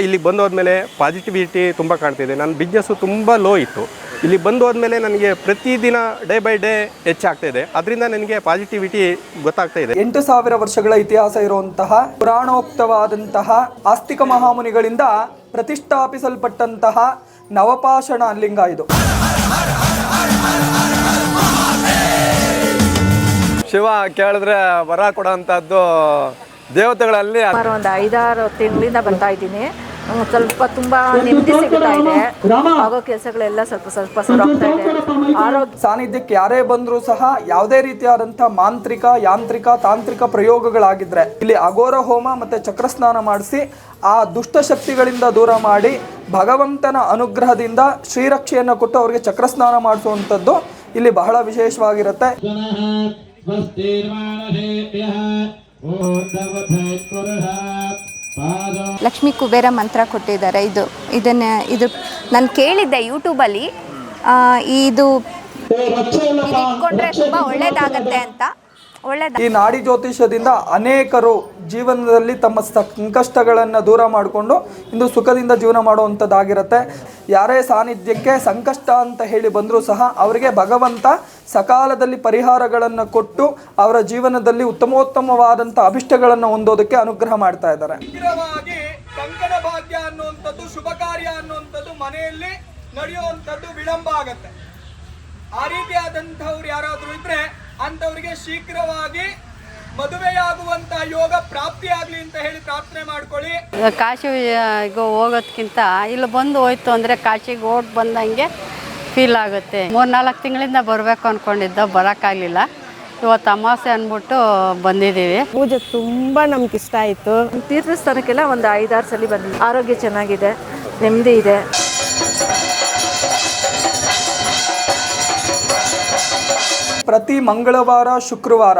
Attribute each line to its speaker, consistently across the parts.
Speaker 1: ಇಲ್ಲಿಗೆ ಬಂದು ಹೋದ್ಮೇಲೆ ಪಾಸಿಟಿವಿಟಿ ತುಂಬ ಕಾಣ್ತಿದೆ ನನ್ನ ಬಿಸ್ನೆಸ್ಸು ತುಂಬ ಲೋ ಇತ್ತು. ಇಲ್ಲಿ ಬಂದು ಹೋದ್ಮೇಲೆ ನನಗೆ ಪ್ರತಿದಿನ ಡೇ ಬೈ ಡೇ ಹೆಚ್ಚಾಗ್ತಾ ಇದೆ. ಅದರಿಂದ ನನಗೆ ಪಾಸಿಟಿವಿಟಿ ಗೊತ್ತಾಗ್ತಾ ಇದೆ.
Speaker 2: ಎಂಟು ಸಾವಿರ ವರ್ಷಗಳ ಇತಿಹಾಸ ಇರುವಂತಹ ಪುರಾಣೋಕ್ತವಾದಂತಹ ಆಸ್ತಿಕ ಮಹಾಮುನಿಗಳಿಂದ ಪ್ರತಿಷ್ಠಾಪಿಸಲ್ಪಟ್ಟಂತಹ ನವಪಾಷಣ ಲಿಂಗ ಇದು.
Speaker 3: ಶಿವ ಕೇಳಿದ್ರೆ ವರ ಕೊಡೋಂಥದ್ದು ದೇವತೆಗಳಲ್ಲಿ
Speaker 4: ಒಂದು ಐದಾರು ತಿಂಗಳಿಂದ ಬರ್ತಾ ಇದ್ದೀನಿ. ಸ್ವಲ್ಪ ತುಂಬಾ ನೆಮ್ಮದಿ ಸಿಗ್ತಾ ಇದೆ. ಆಗೋ ಕೆಲಸಗಳೆಲ್ಲ ಸ್ವಲ್ಪ ಸ್ವಲ್ಪ ಆರೋಗ್ಯ
Speaker 2: ಸಾನ್ನಿಧ್ಯಕ್ಕೆ ಯಾರೇ ಬಂದರೂ ಸಹ ಯಾವುದೇ ರೀತಿಯಾದಂಥ ಮಾಂತ್ರಿಕ ಯಾಂತ್ರಿಕ ತಾಂತ್ರಿಕ ಪ್ರಯೋಗಗಳಾಗಿದ್ರೆ ಇಲ್ಲಿ ಅಘೋರ ಹೋಮ ಮತ್ತೆ ಚಕ್ರ ಸ್ನಾನ ಮಾಡಿಸಿ ಆ ದುಷ್ಟಶಕ್ತಿಗಳಿಂದ ದೂರ ಮಾಡಿ ಭಗವಂತನ ಅನುಗ್ರಹದಿಂದ ಶ್ರೀರಕ್ಷೆಯನ್ನು ಕೊಟ್ಟು ಅವರಿಗೆ ಚಕ್ರಸ್ನಾನ ಮಾಡಿಸುವಂಥದ್ದು ಇಲ್ಲಿ ಬಹಳ ವಿಶೇಷವಾಗಿರುತ್ತೆ.
Speaker 5: ಲಕ್ಷ್ಮೀ ಕುಬೇರ ಮಂತ್ರ ಕೊಟ್ಟಿದ್ದಾರೆ. ಇದು, ಇದನ್ನ, ಇದು ನಾನು ಕೇಳಿದ್ದೆ ಯೂಟ್ಯೂಬಲ್ಲಿ ಇದು ಇಟ್ಕೊಂಡ್ರೆ ತುಂಬ ಒಳ್ಳೇದಾಗತ್ತೆ ಅಂತ. ಒಳ್ಳೇದ?
Speaker 2: ಈ ನಾಡಿ ಜ್ಯೋತಿಷ್ಯದಿಂದ ಅನೇಕರು ಜೀವನದಲ್ಲಿ ತಮ್ಮ ಸಂಕಷ್ಟಗಳನ್ನು ದೂರ ಮಾಡಿಕೊಂಡು ಇಂದು ಸುಖದಿಂದ ಜೀವನ ಮಾಡುವಂಥದ್ದಾಗಿರುತ್ತೆ. ಯಾರೇ ಸಾನ್ನಿಧ್ಯಕ್ಕೆ ಸಂಕಷ್ಟ ಅಂತ ಹೇಳಿ ಬಂದರೂ ಸಹ ಅವರಿಗೆ ಭಗವಂತ ಸಕಾಲದಲ್ಲಿ ಪರಿಹಾರಗಳನ್ನು ಕೊಟ್ಟು ಅವರ ಜೀವನದಲ್ಲಿ ಉತ್ತಮೋತ್ತಮವಾದಂಥ ಅಭಿಷ್ಟಗಳನ್ನು ಹೊಂದೋದಕ್ಕೆ ಅನುಗ್ರಹ ಮಾಡ್ತಾ ಇದ್ದಾರೆ. ಕಂಕಣ ಭಾಗ್ಯ ಅನ್ನುವಂಥದ್ದು, ಶುಭ ಕಾರ್ಯ ಅನ್ನುವಂಥದ್ದು ಮನೆಯಲ್ಲಿ ನಡೆಯುವಂಥದ್ದು ವಿಳಂಬ ಆಗತ್ತೆ. ಆ ರೀತಿಯಾದಂಥವ್ರು ಯಾರಾದರೂ ಇದ್ರೆ ಅಂಥವ್ರಿಗೆ ಶೀಘ್ರವಾಗಿ ಮದುವೆಯಾಗುವಂತ ಯೋಗ ಪ್ರಾಪ್ತಿ ಆಗ್ಲಿ ಅಂತ ಹೇಳಿ ಪ್ರಾರ್ಥನೆ ಮಾಡ್ಕೊಳ್ಳಿ.
Speaker 6: ಕಾಶಿಗೆ ಹೋಗೋದ್ಕಿಂತ ಇಲ್ಲಿ ಬಂದು ಹೋಯ್ತು ಅಂದ್ರೆ ಕಾಶಿಗೆ ಓಟ್ ಬಂದಂಗೆ ಫೀಲ್ ಆಗುತ್ತೆ. ಮೂರು ನಾಲ್ಕು ತಿಂಗಳಿಂದ ಬರಬೇಕು ಅನ್ಕೊಂಡಿದ್ದ ಬರೋಕ್ಕಾಗಲಿಲ್ಲ. ಇವತ್ತು ಅಮಾವಾಸ್ಯೆ ಅಂದ್ಬಿಟ್ಟು ಬಂದಿದ್ದೀವಿ.
Speaker 7: ಪೂಜೆ ತುಂಬ ನಮ್ಗೆ ಇಷ್ಟ ಆಯಿತು.
Speaker 4: ತೀರ್ಥಸ್ಥಾನಕ್ಕೆಲ್ಲ ಒಂದು ಐದಾರು ಸಲ ಬಂದಿದೆ ಆರೋಗ್ಯ ಚೆನ್ನಾಗಿದೆ ನೆಮ್ಮದಿ ಇದೆ.
Speaker 2: ಪ್ರತಿ ಮಂಗಳವಾರ ಶುಕ್ರವಾರ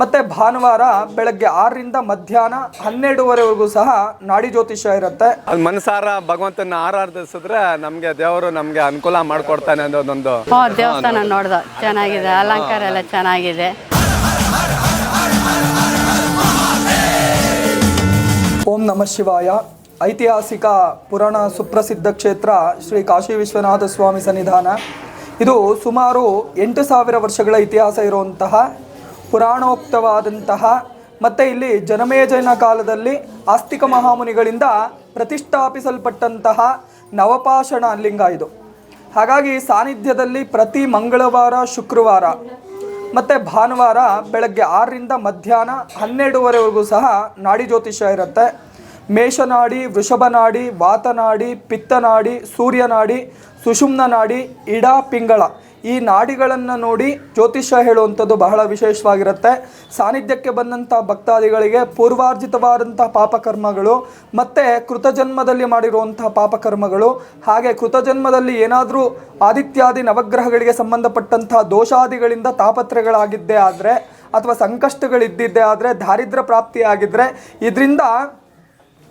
Speaker 2: ಮತ್ತೆ ಭಾನುವಾರ ಬೆಳಗ್ಗೆ ಆರರಿಂದ ಮಧ್ಯಾಹ್ನ ಹನ್ನೆರಡುವರೆವರೆಗೂ ಸಹ ನಾಡಿ ಜ್ಯೋತಿಷ್ಯ ಇರುತ್ತೆ.
Speaker 3: ಅದು ಮನಸಾರ ಭಗವಂತನ ಆರಾಧಿಸಿದ್ರೆ ನಮಗೆ ದೇವರು ನಮಗೆ ಅನುಕೂಲ ಮಾಡಿಕೊಡ್ತಾನೆ ಅನ್ನೋದೊಂದು
Speaker 6: ದೇವಸ್ಥಾನ ನೋಡ್ದ. ಚೆನ್ನಾಗಿದೆ. ಅಲಂಕಾರ ಎಲ್ಲ ಚೆನ್ನಾಗಿದೆ.
Speaker 2: ಓಂ ನಮಃ ಶಿವಾಯ. ಐತಿಹಾಸಿಕ ಪುರಾಣ ಸುಪ್ರಸಿದ್ಧ ಕ್ಷೇತ್ರ ಶ್ರೀ ಕಾಶಿ ವಿಶ್ವನಾಥ ಸ್ವಾಮಿ ಸನ್ನಿಧಾನ. ಇದು ಸುಮಾರು ಎಂಟು ಸಾವಿರ ವರ್ಷಗಳ ಇತಿಹಾಸ ಇರುವಂತಹ ಪುರಾಣೋಕ್ತವಾದಂತಹ ಮತ್ತು ಇಲ್ಲಿ ಜನಮೇಜಯನ ಕಾಲದಲ್ಲಿ ಆಸ್ತಿಕ ಮಹಾಮುನಿಗಳಿಂದ ಪ್ರತಿಷ್ಠಾಪಿಸಲ್ಪಟ್ಟಂತಹ ನವಪಾಷಣ ಲಿಂಗ ಇದು. ಹಾಗಾಗಿ ಸಾನ್ನಿಧ್ಯದಲ್ಲಿ ಪ್ರತಿ ಮಂಗಳವಾರ, ಶುಕ್ರವಾರ ಮತ್ತು ಭಾನುವಾರ ಬೆಳಗ್ಗೆ ಆರರಿಂದ ಮಧ್ಯಾಹ್ನ ಹನ್ನೆರಡುವರೆವರೆಗೂ ಸಹ ನಾಡಿ ಜ್ಯೋತಿಷ್ಯ ಇರುತ್ತೆ. ಮೇಷನಾಡಿ ವೃಷಭನಾಡಿ ವಾತನಾಡಿ ಪಿತ್ತನಾಡಿ ಸೂರ್ಯನಾಡಿ ಸುಷುಮ್ನ ನಾಡಿ, ಇಡಾ, ಪಿಂಗಳ ಈ ನಾಡಿಗಳನ್ನು ನೋಡಿ ಜ್ಯೋತಿಷ್ಯ ಹೇಳುವಂಥದ್ದು ಬಹಳ ವಿಶೇಷವಾಗಿರುತ್ತೆ. ಸಾನ್ನಿಧ್ಯಕ್ಕೆ ಬಂದಂಥ ಭಕ್ತಾದಿಗಳಿಗೆ ಪೂರ್ವಾರ್ಜಿತವಾದಂಥ ಪಾಪಕರ್ಮಗಳು, ಮತ್ತು ಕೃತಜನ್ಮದಲ್ಲಿ ಮಾಡಿರುವಂತಹ ಪಾಪಕರ್ಮಗಳು, ಹಾಗೆ ಕೃತಜನ್ಮದಲ್ಲಿ ಏನಾದರೂ ಆದಿತ್ಯಾದಿ ನವಗ್ರಹಗಳಿಗೆ ಸಂಬಂಧಪಟ್ಟಂಥ ದೋಷಾದಿಗಳಿಂದ ತಾಪತ್ರೆಗಳಾಗಿದ್ದೇ ಆದರೆ, ಅಥವಾ ಸಂಕಷ್ಟಗಳಿದ್ದಿದ್ದೇ ಆದರೆ, ದಾರಿದ್ರ್ಯ ಪ್ರಾಪ್ತಿಯಾಗಿದ್ದರೆ ಇದರಿಂದ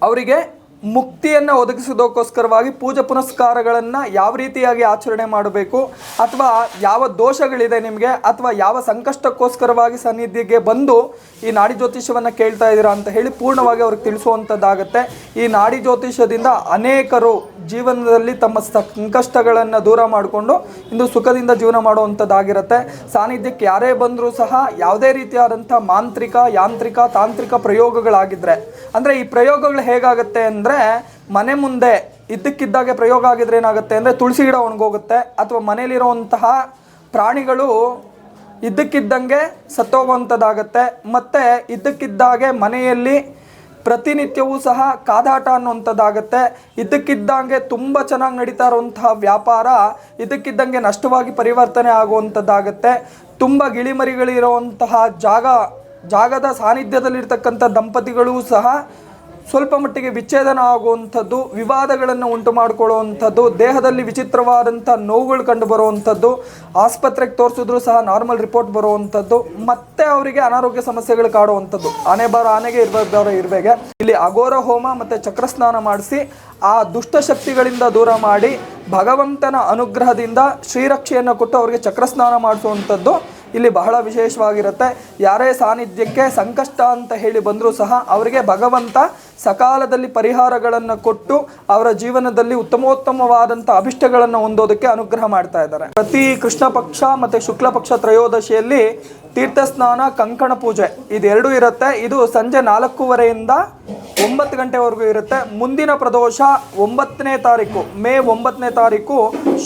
Speaker 2: ಅವರಿಗೆ ಮುಕ್ತಿಯನ್ನು ಒದಗಿಸೋದಕ್ಕೋಸ್ಕರವಾಗಿ ಪೂಜೆ ಪುನಸ್ಕಾರಗಳನ್ನು ಯಾವ ರೀತಿಯಾಗಿ ಆಚರಣೆ ಮಾಡಬೇಕು? ಅಥವಾ ಯಾವ ದೋಷಗಳಿದೆ ನಿಮಗೆ? ಅಥವಾ ಯಾವ ಸಂಕಷ್ಟಕ್ಕೋಸ್ಕರವಾಗಿ ಸನ್ನಿಧಿಗೆ ಬಂದು ಈ ನಾಡಿ ಜ್ಯೋತಿಷ್ಯವನ್ನು ಕೇಳ್ತಾ ಇದ್ದೀರಾ ಅಂತ ಹೇಳಿ ಪೂರ್ಣವಾಗಿ ಅವ್ರಿಗೆ ತಿಳಿಸುವಂಥದ್ದಾಗುತ್ತೆ ಈ ನಾಡಿ ಜ್ಯೋತಿಷ್ಯದಿಂದ ಅನೇಕರು ಜೀವನದಲ್ಲಿ ತಮ್ಮ ಸಂಕಷ್ಟಗಳನ್ನು ದೂರ ಮಾಡಿಕೊಂಡು ಇಂದು ಸುಖದಿಂದ ಜೀವನ ಮಾಡುವಂಥದ್ದಾಗಿರುತ್ತೆ ಸಾನ್ನಿಧ್ಯಕ್ಕೆ ಯಾರೇ ಬಂದರೂ ಸಹ ಯಾವುದೇ ರೀತಿಯಾದಂಥ ಮಾಂತ್ರಿಕ, ಯಾಂತ್ರಿಕ, ತಾಂತ್ರಿಕ ಪ್ರಯೋಗಗಳಾಗಿದ್ದರೆ ಅಂದರೆ ಈ ಪ್ರಯೋಗಗಳು ಹೇಗಾಗುತ್ತೆ ಅಂದರೆ ಮನೆ ಮುಂದೆ ಇದ್ದಕ್ಕಿದ್ದಾಗೆ ಪ್ರಯೋಗ ಆಗಿದ್ರೆ ಏನಾಗುತ್ತೆ ಅಂದರೆ ತುಳಸಿ ಗಿಡ ಒಣಗೋಗುತ್ತೆ ಅಥವಾ ಮನೇಲಿರೋವಂತಹ ಪ್ರಾಣಿಗಳು ಇದ್ದಕ್ಕಿದ್ದಂಗೆ ಸತ್ತೋಗುವಂಥದ್ದಾಗತ್ತೆ. ಮತ್ತು ಇದ್ದಕ್ಕಿದ್ದಾಗೆ ಮನೆಯಲ್ಲಿ ಪ್ರತಿನಿತ್ಯವೂ ಸಹ ಕಾದಾಟ ಅನ್ನುವಂಥದ್ದಾಗತ್ತೆ. ಇದ್ದಕ್ಕಿದ್ದಂಗೆ ತುಂಬ ಚೆನ್ನಾಗಿ ನಡೀತಾ ಇರುವಂತಹ ವ್ಯಾಪಾರ ಇದ್ದಕ್ಕಿದ್ದಂಗೆ ನಷ್ಟವಾಗಿ ಪರಿವರ್ತನೆ ಆಗುವಂಥದ್ದಾಗತ್ತೆ. ತುಂಬ ಗಿಳಿಮರಿಗಳಿರುವಂತಹ ಜಾಗ, ಜಾಗದ ಸಾನ್ನಿಧ್ಯದಲ್ಲಿರ್ತಕ್ಕಂಥ ದಂಪತಿಗಳೂ ಸಹ ಸ್ವಲ್ಪ ಮಟ್ಟಿಗೆ ವಿಚ್ಛೇದನ ಆಗುವಂಥದ್ದು, ವಿವಾದಗಳನ್ನು ಉಂಟು ಮಾಡಿಕೊಳ್ಳುವಂಥದ್ದು, ದೇಹದಲ್ಲಿ ವಿಚಿತ್ರವಾದಂಥ ನೋವುಗಳು ಕಂಡು ಬರುವಂಥದ್ದು, ಆಸ್ಪತ್ರೆಗೆ ತೋರಿಸಿದ್ರು ಸಹ ನಾರ್ಮಲ್ ರಿಪೋರ್ಟ್ ಬರುವಂಥದ್ದು, ಮತ್ತೆ ಅವರಿಗೆ ಅನಾರೋಗ್ಯ ಸಮಸ್ಯೆಗಳು ಕಾಡುವಂಥದ್ದು. ಆನೆ ಬಾರ ಆನೆಗೆ ಇರಬೇಕಾದ್ರೆ ಇರಬೇಕೆ ಇಲ್ಲಿ ಅಘೋರ ಹೋಮ ಮತ್ತು ಚಕ್ರಸ್ನಾನ ಮಾಡಿಸಿ, ಆ ದುಷ್ಟಶಕ್ತಿಗಳಿಂದ ದೂರ ಮಾಡಿ, ಭಗವಂತನ ಅನುಗ್ರಹದಿಂದ ಶ್ರೀರಕ್ಷೆಯನ್ನು ಕೊಟ್ಟು ಅವರಿಗೆ ಚಕ್ರಸ್ನಾನ ಮಾಡಿಸುವಂಥದ್ದು. ಇಲ್ಲಿ ಬಹಳ ವಿಶೇಷವಾಗಿರುತ್ತೆ. ಯಾರೇ ಸಾನ್ನಿಧ್ಯಕ್ಕೆ ಸಂಕಷ್ಟ ಅಂತ ಹೇಳಿ ಬಂದರೂ ಸಹ ಅವರಿಗೆ ಭಗವಂತ ಸಕಾಲದಲ್ಲಿ ಪರಿಹಾರಗಳನ್ನು ಕೊಟ್ಟು ಅವರ ಜೀವನದಲ್ಲಿ ಉತ್ತಮೋತ್ತಮವಾದಂಥ ಅಭಿಷ್ಟಗಳನ್ನು ಹೊಂದೋದಕ್ಕೆ ಅನುಗ್ರಹ ಮಾಡ್ತಾ ಇದ್ದಾರೆ. ಪ್ರತಿ ಕೃಷ್ಣ ಪಕ್ಷ ಮತ್ತು ಶುಕ್ಲ ಪಕ್ಷ ತ್ರಯೋದಶಿಯಲ್ಲಿ ತೀರ್ಥ ಸ್ನಾನ ಕಂಕಣ ಪೂಜೆ ಇದೆರಡೂ ಇರುತ್ತೆ. ಇದು ಸಂಜೆ ನಾಲ್ಕೂವರೆಯಿಂದ ಒಂಬತ್ತು ಗಂಟೆವರೆಗೂ ಇರುತ್ತೆ. ಮುಂದಿನ ಪ್ರದೋಷ ಒಂಬತ್ತನೇ ತಾರೀಕು, ಮೇ ಒಂಬತ್ತನೇ ತಾರೀಕು,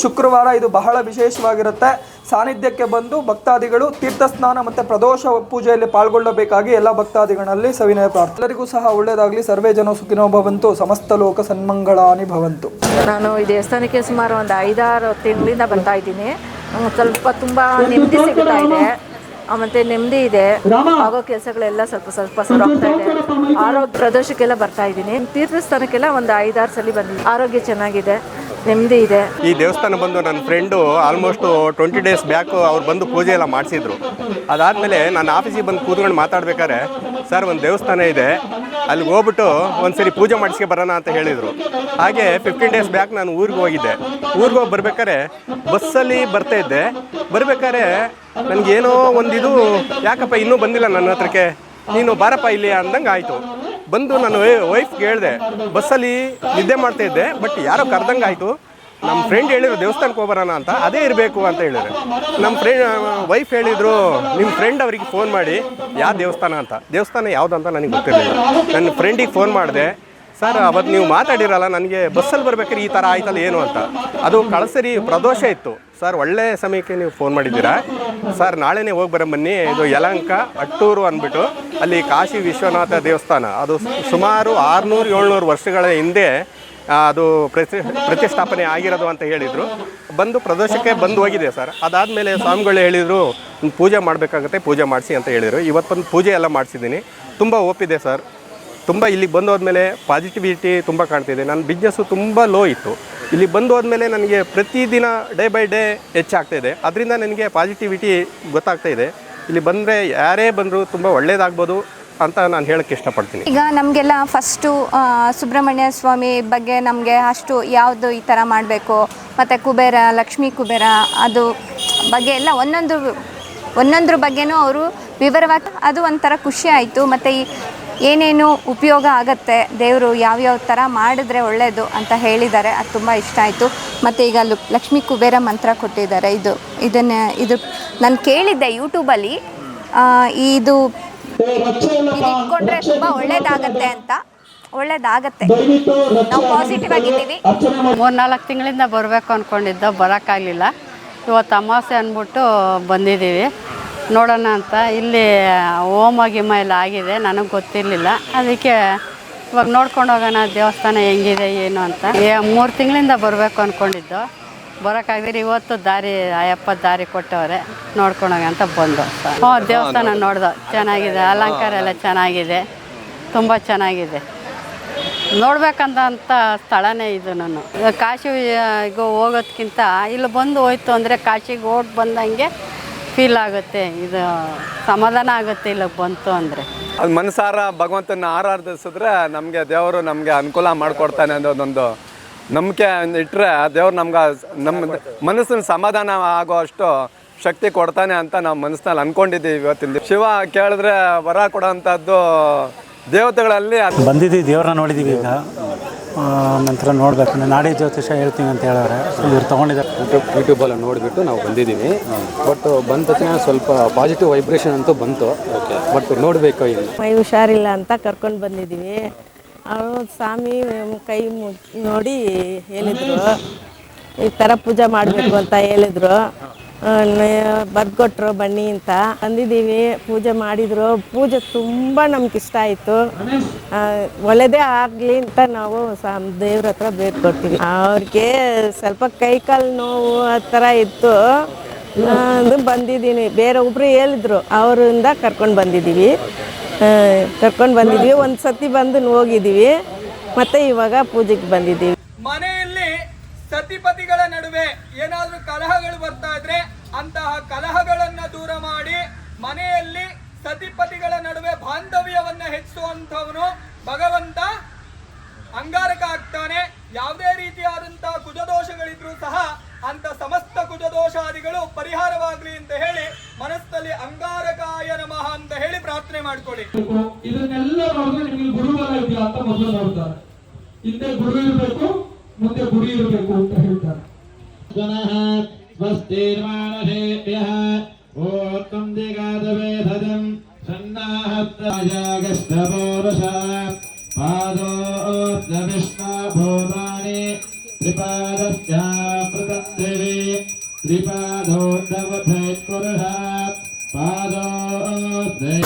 Speaker 2: ಶುಕ್ರವಾರ. ಇದು ಬಹಳ ವಿಶೇಷವಾಗಿರುತ್ತೆ. ಸಾನ್ನಿಧ್ಯಕ್ಕೆ ಬಂದು ಭಕ್ತಾದಿಗಳು ತೀರ್ಥ ಸ್ನಾನ ಮತ್ತು ಪ್ರದೋಷ ಪೂಜೆಯಲ್ಲಿ ಪಾಲ್ಗೊಳ್ಳಬೇಕಾಗಿ ಎಲ್ಲ ಭಕ್ತಾದಿಗಳಲ್ಲಿ ಸವಿನಯ ಪ್ರಾರ್ಥನೆ. ಎಲ್ಲರಿಗೂ ಸಹ ಒಳ್ಳೆಯದಾಗಲಿ ಸರ್ವೇ ಜನ ಸುಖಿನೋ ಭವಂತು. ಸಮಸ್ತ ಲೋಕ ಸನ್ಮಂಗಳಾನಿ ಭವಂತು.
Speaker 4: ನಾನು ಈ ದೇವಸ್ಥಾನಕ್ಕೆ ಸುಮಾರು ಒಂದು ಐದಾರು ತಿಂಗಳಿಂದ ಬರ್ತಾ ಇದ್ದೀನಿ. ಸ್ವಲ್ಪ ತುಂಬ ನೆಮ್ಮದಿ ಸಿಗ್ತಾ ಇದೆ. ಮತ್ತೆ ನೆಮ್ಮದಿ ಇದೆ. ಆಗೋ ಕೆಲಸಗಳೆಲ್ಲ ಸ್ವಲ್ಪ ಸ್ವಲ್ಪ ಸರಾಗ್ತಾ ಇದೆ. ಆರೋಗ್ಯ ಪ್ರದೇಶಕ್ಕೆಲ್ಲ ಬರ್ತಾ ಇದ್ದೀನಿ. ತೀರ್ಥಸ್ಥಾನಕ್ಕೆಲ್ಲ ಒಂದು ಐದಾರು ಸಲ ಬಂದಿದ್ದೀನಿ. ಆರೋಗ್ಯ ಚೆನ್ನಾಗಿದೆ. ನೆಮ್ಮದಿ ಇದೆ.
Speaker 1: ಈ ದೇವಸ್ಥಾನ ಬಂದು ನನ್ನ friend almost twenty days back ಅವ್ರು ಬಂದು ಪೂಜೆ ಎಲ್ಲ ಮಾಡಿಸಿದ್ರು. ಅದಾದಮೇಲೆ ನಾನು ಆಫೀಸಿಗೆ ಬಂದು ಕೂತ್ಕೊಂಡು ಮಾತಾಡ್ಬೇಕಾದ್ರೆ ಸರ್ ಒಂದು ದೇವಸ್ಥಾನ ಇದೆ. ಅಲ್ಲಿಗೆ ಹೋಗ್ಬಿಟ್ಟು ಒಂದ್ಸರಿ ಪೂಜೆ ಮಾಡಿಸ್ಕೆ ಬರೋಣ ಅಂತ ಹೇಳಿದರು. ಹಾಗೆ ಫಿಫ್ಟೀನ್ ಡೇಸ್ ಬ್ಯಾಕ್ ನಾನು ಊರಿಗೆ ಹೋಗಿದ್ದೆ. ಊರಿಗೆ ಹೋಗಿ ಬರ್ಬೇಕಾದ್ರೆ ಬಸ್ಸಲ್ಲಿ ಬರ್ತಾ ಇದ್ದೆ. ಬರ್ಬೇಕಾದ್ರೆ ನನಗೇನೋ ಒಂದಿದು ಯಾಕಪ್ಪ ಇನ್ನೂ ಬಂದಿಲ್ಲ ನನ್ನ ಹತ್ರಕ್ಕೆ? ನೀನು ಬಾರಪ್ಪ ಇಲ್ಲಿ ಅಂದಂಗೆ ಆಯಿತು. ಬಂದು ನಾನು ವೈಫ್ ಹೇಳಿದೆ, ಬಸ್ಸಲ್ಲಿ ನಿದ್ದೆ ಮಾಡ್ತಾ ಇದ್ದೆ ಬಟ್ ಯಾರೋ ಕರೆದಂಗೆ ಆಯಿತು. ನಮ್ಮ ಫ್ರೆಂಡ್ ಹೇಳಿದ್ರು, ದೇವಸ್ಥಾನಕ್ಕೆ ಹೋಗೋಣ ಅಂತ, ಅದೇ ಇರಬೇಕು ಅಂತ ಹೇಳಿದ್ರು ನಮ್ಮ ಫ್ರೆಂಡ್ ವೈಫ್ ಹೇಳಿದರು ನಿಮ್ಮ ಫ್ರೆಂಡ್ ಅವರಿಗೆ ಫೋನ್ ಮಾಡಿ ಯಾವ ದೇವಸ್ಥಾನ ಅಂತ? ದೇವಸ್ಥಾನ ಯಾವುದು ಅಂತ ನನಗೆ ಗೊತ್ತಿರಲಿಲ್ಲ. ನನ್ನ ಫ್ರೆಂಡಿಗೆ ಫೋನ್ ಮಾಡಿದೆ ಸರ್ ಅವತ್ತು ನೀವು ಮಾತಾಡಿರಲ್ಲ ನನಗೆ ಬಸ್ಸಲ್ಲಿ ಬರ್ಬೇಕಾದ್ರೆ ಈ ಥರ ಆಯ್ತಲ್ಲ ಏನು ಅಂತ. ಅದು ಕಳಸರಿ ಪ್ರದೋಷ ಇತ್ತು. ಸರ್ ಒಳ್ಳೆ ಸಮಯಕ್ಕೆ ನೀವು ಫೋನ್ ಮಾಡಿದ್ದೀರಾ? ಸರ್ ನಾಳೆನೇ ಹೋಗಿ ಬರೋ ಬನ್ನಿ. ಇದು ಯಲಂಕ ಅಟ್ಟೂರು ಅಂದ್ಬಿಟ್ಟು ಅಲ್ಲಿ ಕಾಶಿ ವಿಶ್ವನಾಥ ದೇವಸ್ಥಾನ. ಅದು ಸುಮಾರು ಆರುನೂರು ಏಳ್ನೂರು ವರ್ಷಗಳ ಹಿಂದೆ ಅದು ಪ್ರತಿ ಪ್ರತಿಷ್ಠಾಪನೆ ಆಗಿರೋದು ಅಂತ ಹೇಳಿದರು. ಬಂದು ಪ್ರದೋಷಕ್ಕೆ ಬಂದು ಹೋಗಿದೆ ಸರ್. ಅದಾದಮೇಲೆ ಸ್ವಾಮಿಗಳು ಹೇಳಿದರು ಪೂಜೆ ಮಾಡಬೇಕಾಗತ್ತೆ ಪೂಜೆ ಮಾಡಿಸಿ ಅಂತ ಹೇಳಿದರು. ಇವತ್ತೊಂದು ಪೂಜೆ ಎಲ್ಲ ಮಾಡಿಸಿದ್ದೀನಿ. ತುಂಬ ಒಪ್ಪಿದೆ ಸರ್. ತುಂಬ ಇಲ್ಲಿಗೆ ಬಂದು ಹೋದ್ಮೇಲೆ ಪಾಸಿಟಿವಿಟಿ ತುಂಬ ಕಾಣ್ತಿದೆ ನನ್ನ ಬಿಸ್ನೆಸ್ಸು ತುಂಬ ಲೋ ಇತ್ತು. ಇಲ್ಲಿ ಬಂದು ಹೋದ್ಮೇಲೆ ನನಗೆ ಪ್ರತಿದಿನ ಡೇ ಬೈ ಡೇ ಹೆಚ್ಚಾಗ್ತಾಯಿದೆ ಅದರಿಂದ ನನಗೆ ಪಾಸಿಟಿವಿಟಿ ಗೊತ್ತಾಗ್ತಾ ಇದೆ. ಇಲ್ಲಿ ಬಂದರೆ ಯಾರೇ ಬಂದರೂ ತುಂಬ ಒಳ್ಳೇದಾಗ್ಬೋದು ಅಂತ ನಾನು ಹೇಳಕ್ಕೆ ಇಷ್ಟಪಡ್ತೀನಿ.
Speaker 5: ಈಗ ನಮಗೆಲ್ಲ ಫಸ್ಟು ಸುಬ್ರಹ್ಮಣ್ಯ ಸ್ವಾಮಿ ಬಗ್ಗೆ ನಮಗೆ ಅಷ್ಟು ಯಾವುದು ಈ ಥರ ಮಾಡಬೇಕು, ಮತ್ತು ಕುಬೇರ, ಲಕ್ಷ್ಮೀ ಕುಬೇರ, ಅದು ಬಗ್ಗೆ ಎಲ್ಲ ಒಂದೊಂದು, ಒಂದೊಂದ್ರ ಬಗ್ಗೆನೂ ಅವರು ವಿವರವಾಗಿ, ಅದು ಒಂಥರ ಖುಷಿ ಆಯಿತು. ಮತ್ತು ಈ ಏನೇನು ಉಪಯೋಗ ಆಗತ್ತೆ, ದೇವರು ಯಾವ್ಯಾವ ಥರ ಮಾಡಿದ್ರೆ ಒಳ್ಳೆಯದು ಅಂತ ಹೇಳಿದ್ದಾರೆ, ಅದು ತುಂಬ ಇಷ್ಟ ಆಯಿತು. ಮತ್ತು ಈಗ ಲಕ್ಷ್ಮೀ ಕುಬೇರ ಮಂತ್ರ ಕೊಟ್ಟಿದ್ದಾರೆ, ಇದು, ಇದನ್ನು, ಇದು ನಾನು ಕೇಳಿದ್ದೆ ಯೂಟ್ಯೂಬಲ್ಲಿ ಇದು ಇಟ್ಕೊಂಡ್ರೆ ತುಂಬ ಒಳ್ಳೇದಾಗತ್ತೆ ಅಂತ. ಒಳ್ಳೇದಾಗತ್ತೆ. ನಾವು ಪಾಸಿಟಿವ್ ಆಗಿದ್ದೀವಿ.
Speaker 6: ಮೂರು ನಾಲ್ಕು ತಿಂಗಳಿಂದ ಬರಬೇಕು ಅಂದ್ಕೊಂಡಿದ್ದೋ ಬರೋಕ್ಕಾಗಲಿಲ್ಲ. ಇವತ್ತು ಅಮಾವಾಸ್ಯೆ ಅಂದ್ಬಿಟ್ಟು ಬಂದಿದ್ದೀವಿ. ನೋಡೋಣ ಅಂತ. ಇಲ್ಲಿ ಹೋಮ ಗಿಮ ಎಲ್ಲ ಆಗಿದೆ ನನಗೆ ಗೊತ್ತಿರಲಿಲ್ಲ. ಅದಕ್ಕೆ ಇವಾಗ ನೋಡ್ಕೊಂಡು ಹೋಗೋಣ ದೇವಸ್ಥಾನ ಹೆಂಗಿದೆ ಏನು ಅಂತ. ಮೂರು ತಿಂಗಳಿಂದ ಬರಬೇಕು ಅಂದ್ಕೊಂಡಿದ್ದು ಬರೋಕ್ಕಾಗದಿರಿ ಇವತ್ತು ದಾರಿ ಅಯ್ಯಪ್ಪ ದಾರಿ ಕೊಟ್ಟವ್ರೆ. ನೋಡ್ಕೊಂಡು ಹೋಗಿ ಅಂತ ಬಂದು. ಹ್ಞೂ ದೇವಸ್ಥಾನ ನೋಡ್ದು. ಚೆನ್ನಾಗಿದೆ ಅಲಂಕಾರ ಎಲ್ಲ ಚೆನ್ನಾಗಿದೆ. ತುಂಬ ಚೆನ್ನಾಗಿದೆ. ನೋಡ್ಬೇಕಂತ ಅಂತ ಸ್ಥಳನೇ ಇದು ನಾನು. ಈಗ ಕಾಶಿಗೆ ಹೋಗೋದ್ಕಿಂತ ಇಲ್ಲಿ ಬಂದು ಹೋಯ್ತು ಅಂದರೆ ಕಾಶಿಗೆ ಹೋಗಿ ಬಂದಂಗೆ ಫೀಲ್ ಆಗುತ್ತೆ ಇದು ಸಮಾಧಾನ ಆಗುತ್ತೆ ಇಲ್ಲಿಗೆ ಬಂತು ಅಂದರೆ.
Speaker 3: ಅದು ಮನಸಾರ ಭಗವಂತನ ಆರಾಧಿಸಿದ್ರೆ ನಮಗೆ ದೇವರು ನಮಗೆ ಅನುಕೂಲ ಮಾಡಿಕೊಡ್ತಾನೆ ಅನ್ನೋದೊಂದು ನಂಬಿಕೆ ಇಟ್ಟರೆ ದೇವ್ರು ನಮ್ಗೆ ನಮ್ಮ ಮನಸ್ಸಿನ ಸಮಾಧಾನ ಆಗೋ ಅಷ್ಟು ಶಕ್ತಿ ಕೊಡ್ತಾನೆ ಅಂತ ನಾವು ಮನಸ್ಸಿನಲ್ಲಿ ಅಂದ್ಕೊಂಡಿದ್ದೀವಿ ಇವತ್ತಿನ ಶಿವ ಕೇಳಿದ್ರೆ ವರ ಕೊಡೋಂಥದ್ದು ದೇವತೆಗಳಲ್ಲಿ ಅದು.
Speaker 8: ಬಂದಿದ್ದೀವಿ ದೇವ್ರನ್ನ ನೋಡಿದ್ದೀವಿ ಈಗ. ನಂತರ ನೋಡ್ಬೇಕು. ನಾಡಿ ಜ್ಯೋತಿಷ ಹೇಳ್ತೀನಿ ಅಂತ ಹೇಳಿದ್ರೆ ಇವ್ರು ತೊಗೊಂಡಿದ್ದಾರೆ.
Speaker 9: ಯೂಟ್ಯೂಬ್ ಯೂಟ್ಯೂಬಲ್ಲಿ ನೋಡಿಬಿಟ್ಟು ನಾವು ಬಂದಿದ್ದೀವಿ. ಬಟ್ ಬಂದ ತಕ್ಷಣ ಸ್ವಲ್ಪ ಪಾಸಿಟಿವ್ ವೈಬ್ರೇಷನ್ ಅಂತೂ ಬಂತು. ಬಟ್ ನೋಡಬೇಕು ಇಲ್ಲಿ?
Speaker 7: ಮೈ ಹುಷಾರಿಲ್ಲ ಅಂತ ಕರ್ಕೊಂಡು ಬಂದಿದ್ದೀವಿ. ಅವರು ಸ್ವಾಮಿ ಕೈ ಮು- ನೋಡಿ ಹೇಳಿದರು. ಈ ಥರ ಪೂಜೆ ಮಾಡಬೇಕು ಅಂತ ಹೇಳಿದರು. ಬರ್ಕೊಟ್ರು ಬನ್ನಿ ಅಂತ. ಬಂದಿದ್ದೀವಿ ಪೂಜೆ ಮಾಡಿದರು. ಪೂಜೆ ತುಂಬ ನಮ್ಗೆ ಇಷ್ಟ ಆಯಿತು. ಒಳ್ಳೆಯದೇ ಆಗಲಿ ಅಂತ ನಾವು ದೇವ್ರ ಹತ್ರ ಬೇಡ್ಕೊಡ್ತೀವಿ ಅವ್ರಿಗೆ ಸ್ವಲ್ಪ ಕೈ ಕಾಲು ನೋವು ಆ ಥರ ಇತ್ತು. ಅದು ಬಂದಿದ್ದೀನಿ. ಬೇರೆ ಒಬ್ರು ಹೇಳಿದ್ರು, ಅವರಿಂದ ಕರ್ಕೊಂಡು ಬಂದಿದ್ದೀವಿ. ಕರ್ಕೊಂಡು ಬಂದಿದ್ದೀವಿ. ಒಂದು ಸತಿ ಬಂದು ಹೋಗಿದ್ದೀವಿ ಮತ್ತೆ ಇವಾಗ ಪೂಜೆಗೆ ಬಂದಿದ್ದೀವಿ.
Speaker 2: ಮನೆಯಲ್ಲಿ ಸತಿಪತಿಗಳ ನಡುವೆ ಏನಾದರೂ ಕಲಹಗಳು ಬರ್ತಾ ಇದ್ರೆ ಅಂತಹ ಕಲಹಗಳನ್ನ ದೂರ ಮಾಡಿ ಮನೆಯಲ್ಲಿ ಸತಿಪತಿಗಳ ನಡುವೆ ಬಾಂಧವ್ಯವನ್ನ ಹೆಚ್ಚಿಸುವಂತವನು ಭಗವಂತ ಅಂಗಾರಕ ಆಗ್ತಾನೆ. ಯಾವುದೇ ರೀತಿಯಾದಂತಹ ಕುಜದೋಷಗಳಿದ್ರೂ ಸಹ ಅಂತ ಸಮಸ್ತ ಕುಜದೋಷಾದಿಗಳು ಪರಿಹಾರವಾಗಲಿ ಅಂತ ಹೇಳಿ ಮನಸ್ಸಲ್ಲಿ ಅಂಗಾರಕಾಯ ನಮಃ ಅಂತ ಹೇಳಿ ಪ್ರಾರ್ಥನೆ ಮಾಡ್ಕೊಳ್ಳಿ.
Speaker 10: ಇದನ್ನೆಲ್ಲ ನಿಮಗೆ ಗುರುವಾರ ಅಂತ ಮೊದಲು ನೋಡ್ತಾರೆ. ಹಿಂದೆ ಗುರು ಇರಬೇಕು ಮುಂದೆ ಗುರಿ ಇರಬೇಕು ಅಂತ ಹೇಳ್ತಾರೆ ಪುನಃ ಸ್ವಸ್ತಿರ್ಮಾನಶೇಭ್ಯಃ ಓತ್ತಂ ದಿಗಾದವೇಧದಂ ಸನ್ನಾಹತ್ತಾಯಾಗಷ್ಟಪೌರುಷ ಪಾದೋರ್ಧವಿಷ್ಣಭೂತಾನಿ ತ್ರಿಪಾದಸ್ಯಾಮೃತಂ ದಿವಿ ತ್ರಿಪಾದೋರ್ಧವಥೈತ್ಪುರುಷ ಪಾದೋರ್ಧೈ